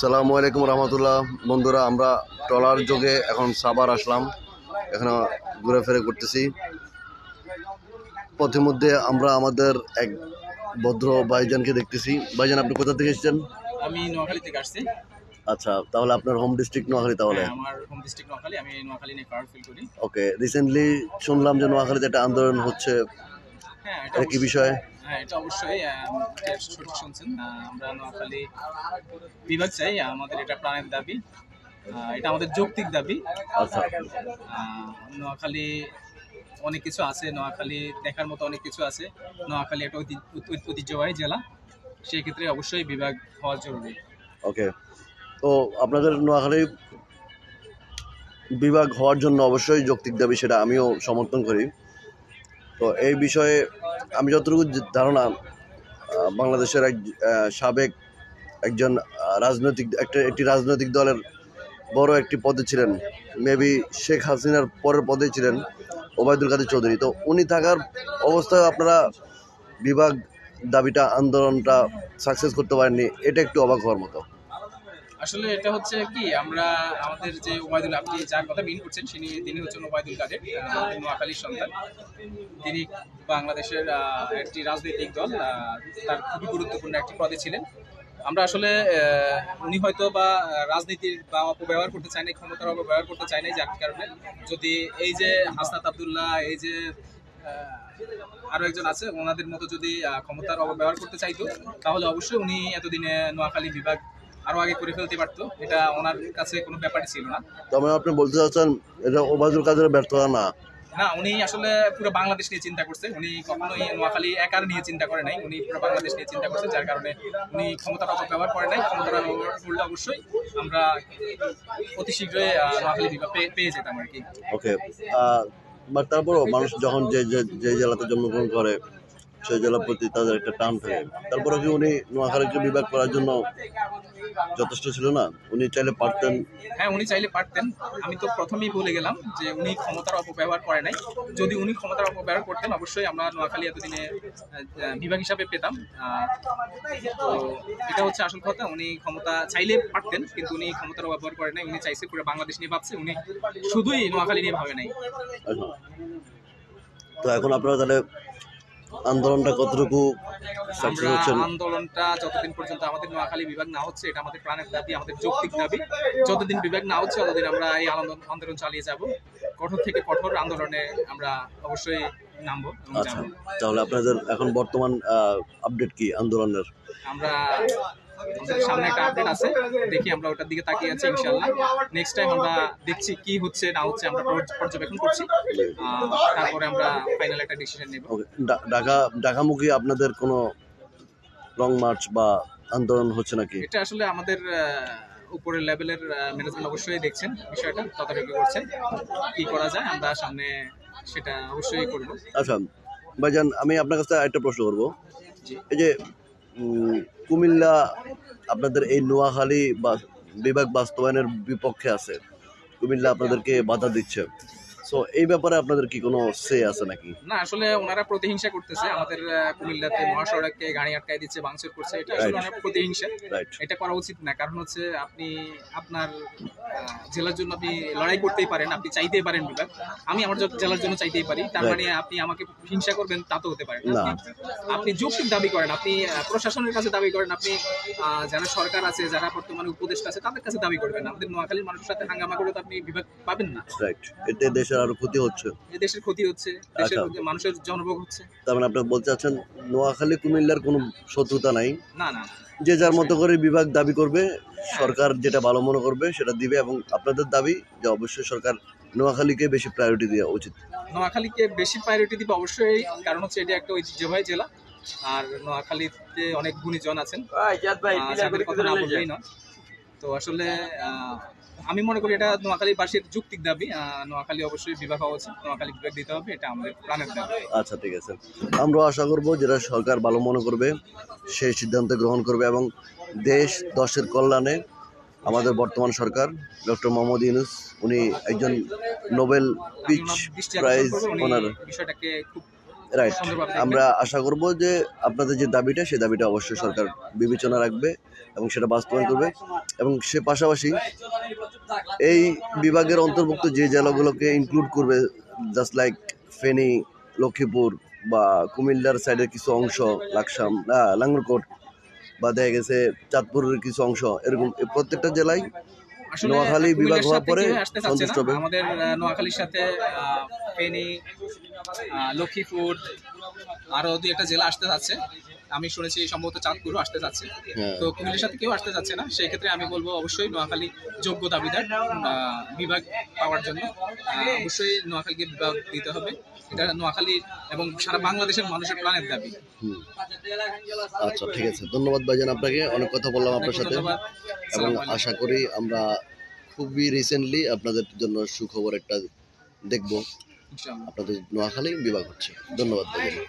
সালামু আলাইকুম রহমতুল্লাহ। বন্ধুরা আমরা ট্রলার যোগে এখন সাবার আসলাম। এখানে ঘুরে ফিরে করতেছি। মধ্যে আমরা আমাদের এক ভদ্র ভাইজানকে দেখতেছি। ভাইজান আপনি কোথা থেকে এসেছেন? আমি নোয়াখালী থেকে আসছি। আচ্ছা তাহলে আপনার হোম ডিস্ট্রিক্ট নোয়াখালী তাহলে? হ্যাঁ, আমার হোম ডিস্ট্রিক্ট নোয়াখালী। আমি নোয়াখালী নিয়ে ফিল করি। ওকে রিসেন্টলি শুনলাম যে নোয়াখালীতে একটা আন্দোলন হচ্ছে। হ্যাঁ এটা কি বিষয়ে? হ্যাঁ এটা অবশ্যই সঠিক শুনছেন আমরা নোয়াখালী বিভাগ চাই আমাদের এটা প্রাণের দাবি এটা আমাদের যৌক্তিক দাবি। আচ্ছা। নোয়াখালী অনেক কিছু আছে নোয়াখালী দেখার মতো অনেক কিছু আছে নোয়াখালী একটা ঐতি- ঐতি- ঐতিহ্যবাহী জেলা সেক্ষেত্রে অবশ্যই বিভাগ হওয়া জরুরি। ওকে। তো আপনাদের নোয়াখালী বিভাগ হওয়ার জন্য অবশ্যই যৌক্তিক দাবি সেটা আমিও সমর্থন করি। তো এই বিষয়ে আমি যতটুকু ধারণা বাংলাদেশের এক সাবেক একজন রাজনৈতিক, একটা, একটি রাজনৈতিক দলের বড় একটি পদে ছিলেন। মেবি শেখ হাসিনার পরের পদে ছিলেন ওবায়দুল কাদের চৌধুরী। তো উনি থাকার অবস্থায় আপনারা বিভাগ দাবিটা, আন্দোলনটা সাকসেস করতে পারেননি, এটা একটু অবাক হওয়ার মতো। আসলে এটা হচ্ছে কি, আমরা আমাদের যে ওবায়দুল, আপনি যার কথা মিন করছেন, তিনি তিনি হচ্ছেন ওবায়দুল কাদের নোয়াখালীর সন্তান। তিনি বাংলাদেশের একটি রাজনৈতিক দল তার খুবই গুরুত্বপূর্ণ একটি পদে ছিলেন। আমরা আসলে উনি হয়তো বা রাজনীতির বা অপব্যবহার করতে চায় না ক্ষমতার অপব্যবহার করতে চায় না যার কারণে। যদি এই যে হাসনাত আবদুল্লাহ, এই যে আরও একজন আছে, ওনাদের মতো যদি ক্ষমতার অপব্যবহার করতে চাইতো, তাহলে অবশ্যই উনি এতদিনে নোয়াখালী বিভাগ আরও আগে করে ফেলতে পারতো এটা ওনার কাছে কোনো ব্যাপারই ছিল না। তো মানে আপনি বলতে চাচ্ছেন এটা ওবায়দুল কাদের ব্যর্থতা না? না উনি আসলে পুরো বাংলাদেশ নিয়ে চিন্তা করছে। উনি কখনোই নোয়াখালী একার নিয়ে চিন্তা করে নাই। উনি পুরো বাংলাদেশ নিয়ে চিন্তা করছে যার কারণে উনি ক্ষমতার অপব্যবহার করে নাই। অপব্যবহার করলে অবশ্যই আমরা অতি শীঘ্রই নোয়াখালী বিভাগ পেয়ে- যেতাম আর কি। ওকে বাট তারপরও মানুষ যখন যে যে যে জেলাতে জন্মগ্রহণ করে সেই জেলার প্রতি তাদের একটা টান থাকে। তারপরে কি উনি নোয়াখালীকে বিভাগ করার জন্য যথেষ্ট ছিল না? উনি চাইলে পারতেন। হ্যাঁ উনি চাইলে পারতেন। আমি তো প্রথমেই বলে গেলাম যে উনি ক্ষমতার অপব্যবহার করে নাই। যদি উনি ক্ষমতার অপব্যবহার করতেন অবশ্যই আমরা নোয়াখালী এতদিনে বিভাগ হিসাবে পেতাম। তো এটা হচ্ছে আসল কথা। উনি ক্ষমতা চাইলে পারতেন কিন্তু উনি ক্ষমতার অপব্যবহার করে নাই। উনি চাইছে পুরো বাংলাদেশ নিয়ে ভাবছে। উনি শুধুই নোয়াখালী নিয়ে ভাবে নাই। আচ্ছা। তো এখন আপনারা তাহলে আন্দোলনটা কতটুকু সাকসেস আমরা আন্দোলনটা যতদিন পর্যন্ত আমাদের নোয়াখালী বিভাগ না হচ্ছে এটা আমাদের প্রাণের দাবি আমাদের যৌক্তিক দাবি। যতদিন বিভাগ না হচ্ছে ততদিন আমরা এই আন্দোলন আন্দোলন চালিয়ে যাব। কঠোর থেকে কঠোর আন্দোলনে আমরা অবশ্যই নামবো আচ্ছা তাহলে আপনাদের এখন বর্তমান আপডেট কি আন্দোলনের? আমরা সামনে একটা আপডেট আছে। দেখি আমরা ওটার দিকে তাকিয়ে আছি ইনশাল্লাহ নেক্সট টাইম আমরা দেখছি কি হচ্ছে না হচ্ছে আমরা পর্যবেক্ষণ করছি। তারপরে আমরা ফাইনাল একটা ডিসিশন নেব। ঢাকা ঢাকামুখী আপনাদের কোনো লং মার্চ বা আন্দোলন হচ্ছে নাকি? এটা আসলে আমাদের উপরের লেভেলের ম্যানেজমেন্ট অবশ্যই দেখছেন বিষয়টা তদারকি করছেন। কি করা যায় আমরা সামনে সেটা অবশ্যই করব। আচ্ছা ভাইজান আমি আপনার কাছে একটা প্রশ্ন করব। এই যে কুমিল্লা আপনাদের এই নোয়াখালী বা বিভাগ বাস্তবায়নের বিপক্ষে আছে। কুমিল্লা আপনাদেরকে বাধা দিচ্ছে। সো এই ব্যাপারে আপনাদের কি কোনো সে আছে নাকি? না আসলে ওনারা প্রতিহিংসা করতেছে। আমাদের কুমিল্লাতে মহাসড়ককে গাড়ি আটকায় দিচ্ছে ভাঙচুর করছে। এটা আসলে অনেক প্রতিহিংসা। এটা করা উচিত না। কারণ হচ্ছে আপনি আপনার জেলার জন্য আপনি লড়াই করতেই পারেন আপনি চাইতেই পারেন বিভাগ। আমি আমার জেলার জন্য চাইতেই পারি। তার মানে আপনি আমাকে হিংসা করবেন তা তো হতে পারে না। আপনি- যৌক্তিক দাবি করেন আপনি প্রশাসনের কাছে দাবি করেন আপনি যারা সরকার আছে যারা বর্তমানে উপদেষ্টা আছে তাদের কাছে দাবি করবেন আমাদের নোয়াখালীর মানুষের সাথে হাঙ্গামা করে তো আপনি বিভাগ পাবেন না। রাইট এতে দেশের আরও ক্ষতি হচ্ছে। দেশের ক্ষতি হচ্ছে দেশের আচ্ছা। মানুষের জনভোগ হচ্ছে। তার মানে আপনি বলতে চাচ্ছেন নোয়াখালী কুমিল্লার কোনো শত্রুতা নাই? না না। যে যার মতো করে বিভাগ দাবি করবে সরকার যেটা ভালো মনে করবে সেটা দিবে এবং আপনাদের দাবি যে অবশ্যই সরকার নোয়াখালীকে বেশি প্রায়োরিটি দেওয়া উচিত। নোয়াখালীকে বেশি প্রায়োরিটি দিবে অবশ্যই কারণ হচ্ছে এটা একটা ঐতিহ্যবাহী জেলা। আর নোয়াখালীতে অনেক গুণীজন আছেন। কথা না বললেই নয়। তো আসলে আমি মনে করি এটা নোয়াখালীবাসীর যুক্তিক দাবি। নোয়াখালী অবশ্যই বিভাগ উচিত নোয়াখালী বিভাগ দিতে হবে এটা আমাদের প্রাণের দাবি। আচ্ছা ঠিক আছে। আমরা আশা করব যেটা সরকার ভালো মনে করবে সেই সিদ্ধান্ত গ্রহণ করবে এবং দেশ দশের কল্যাণে আমাদের বর্তমান সরকার ডক্টর মোহাম্মদ ইউনুস উনি একজন নোবেল পিচ প্রাইজ ওনার বিষয়টাকে খুব রাইট। আমরা আশা করব যে আপনাদের যে দাবিটা সেই দাবিটা অবশ্যই সরকার বিবেচনা রাখবে। এবং সেটা বাস্তবায়ন করবে। এবং সে পাশাপাশি এই বিভাগের অন্তর্ভুক্ত যে জেলাগুলোকে ইনক্লুড করবে জাস্ট লাইক ফেনী লক্ষ্মীপুর বা কুমিল্লার সাইডের কিছু অংশ লাকসাম আহ, লাঙ্গলকোট বা দেখা গেছে চাঁদপুরের কিছু অংশ এরকম প্রত্যেকটা জেলায় নোয়াখালী বিভাগ হওয়ার পরে সন্তুষ্ট হবে। আমাদের নোয়াখালীর সাথে ফেনী লক্ষ্মীপুর আরও দুই একটা জেলা আসতে যাচ্ছে। আমি শুনেছি সম্ভবত চাঁদপুরও আসতে যাচ্ছে। হ্যাঁ। তো কুমিল্লার সাথে কেউ আসতে যাচ্ছে না। সেই ক্ষেত্রে আমি বলব অবশ্যই নোয়াখালী যোগ্য দাবিদার বিভাগ পাওয়ার জন্য। অবশ্যই নোয়াখালীকে বিভাগ দিতে হবে। এটা নোয়াখালী এবং সারা বাংলাদেশের মানুষের প্রাণের দাবি। আচ্ছা ঠিক আছে। ধন্যবাদ ভাইজান আপনাকে। অনেক কথা বললাম আপনার সাথে। এবং আশা করি আমরা খুবই রিসেন্টলি আপনাদের জন্য সুখবর একটা দেখব। আপনাদের নোয়াখালী বিভাগ হচ্ছে। ধন্যবাদ ভাইজান।